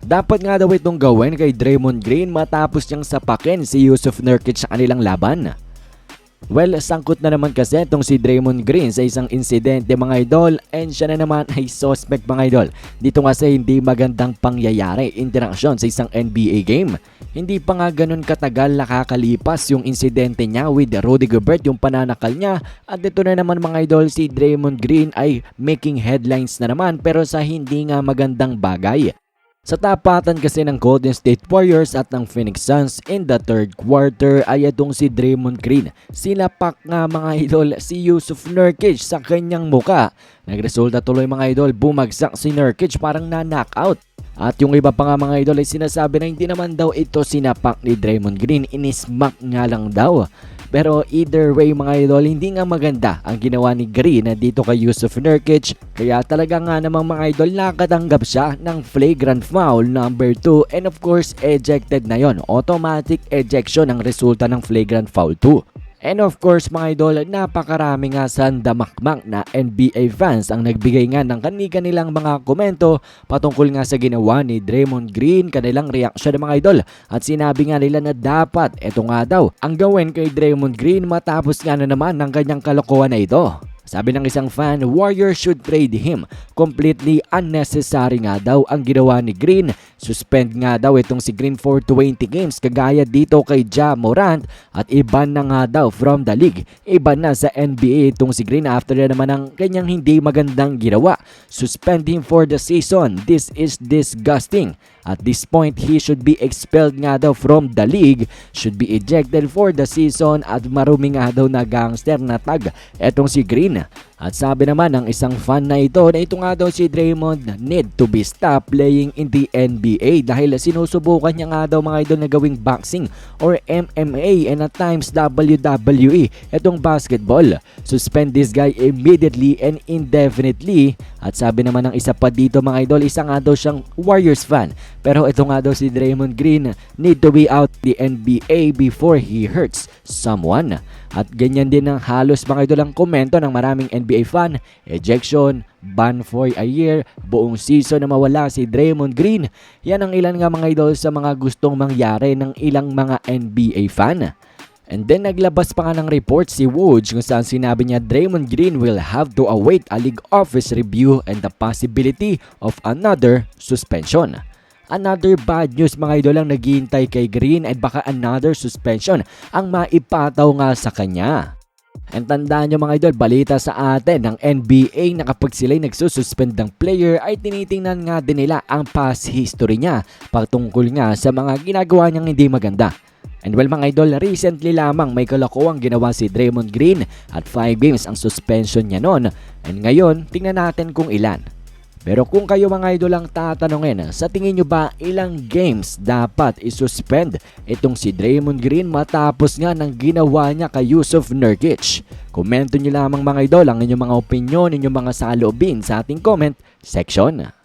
Dapat nga daw itong gawin kay Draymond Green matapos niyang sapakin si Yusuf Nurkic sa kanilang laban. Well, sangkot na naman kasi itong si Draymond Green sa isang insidente mga idol and siya na naman ay suspect mga idol. Dito sa hindi magandang pangyayari interaksyon sa isang NBA game. Hindi pa nga ganun katagal nakakalipas yung insidente niya with Rudy Gobert yung pananakal niya at ito na naman mga idol si Draymond Green ay making headlines na naman pero sa hindi nga magandang bagay. Sa tapatan kasi ng Golden State Warriors at ng Phoenix Suns in the third quarter ay itong si Draymond Green. Sinapak nga mga idol si Yusuf Nurkic sa kanyang muka. Nagresulta tuloy mga idol bumagsak si Nurkic parang na-knockout. At yung iba pa nga mga idol ay sinasabi na hindi naman daw ito sinapak ni Draymond Green, inismack nga lang daw. Pero either way mga idol, hindi nga maganda ang ginawa ni Green dito kay Yusuf Nurkic. Kaya talaga nga namang mga idol nakatanggap siya ng flagrant foul number 2 and of course ejected na yon. Automatic ejection ang resulta ng flagrant foul 2. And of course mga idol, napakarami nga sandamakmak na NBA fans ang nagbigay nga ng kani-kanilang mga komento patungkol nga sa ginawa ni Draymond Green, kanilang reaksyon ng mga idol. At sinabi nga nila na dapat ito nga daw ang gawin kay Draymond Green matapos nga na naman ng kanyang kalokohan na ito. Sabi ng isang fan, Warriors should trade him. Completely unnecessary nga daw ang ginawa ni Green. Suspend nga daw itong si Green for 20 games kagaya dito kay Ja Morant at iba na nga daw from the league. Iba na sa NBA itong si Green after na naman ang kanyang hindi magandang ginawa. Suspend him for the season. This is disgusting. At this point, he should be expelled nga daw from the league, should be ejected for the season at marumi nga daw na gangster na tag etong si Green. At sabi naman ng isang fan na ito na ito nga daw si Draymond need to be stopped playing in the NBA dahil sinusubukan niya nga daw mga idol na gawing boxing or MMA and at times WWE itong basketball. Suspend this guy immediately and indefinitely. At sabi naman ng isa pa dito mga idol, isa nga daw siyang Warriors fan. Pero ito nga daw si Draymond Green need to be out the NBA before he hurts someone. At ganyan din ang halos mga idol ang komento ng maraming NBA fan. Ejection, ban for a year, buong season na mawala si Draymond Green. Yan ang ilan nga mga idol sa mga gustong mangyari ng ilang mga NBA fan. And then naglabas pa nga ng report si Woods kung saan sinabi niya Draymond Green will have to await a league office review and the possibility of another suspension. Another bad news mga idol ang naghihintay kay Green at baka another suspension ang maipataw nga sa kanya. And tandaan nyo mga idol, balita sa atin ng NBA na kapag sila'y nagsususpend ng player ay tinitingnan nga din nila ang past history niya patungkol nga sa mga ginagawa niyang hindi maganda. And well mga idol, recently lamang may kalokohang ginawa si Draymond Green at 5 games ang suspension niya noon. And ngayon, tingnan natin kung ilan. Pero kung kayo mga idol ang tatanungin, sa tingin nyo ba ilang games dapat isuspend itong si Draymond Green matapos nga ng ginawa niya kay Yusuf Nurkic? Komento nyo lamang mga idol ang inyong mga opinion, inyong mga saloobin sa ating comment section.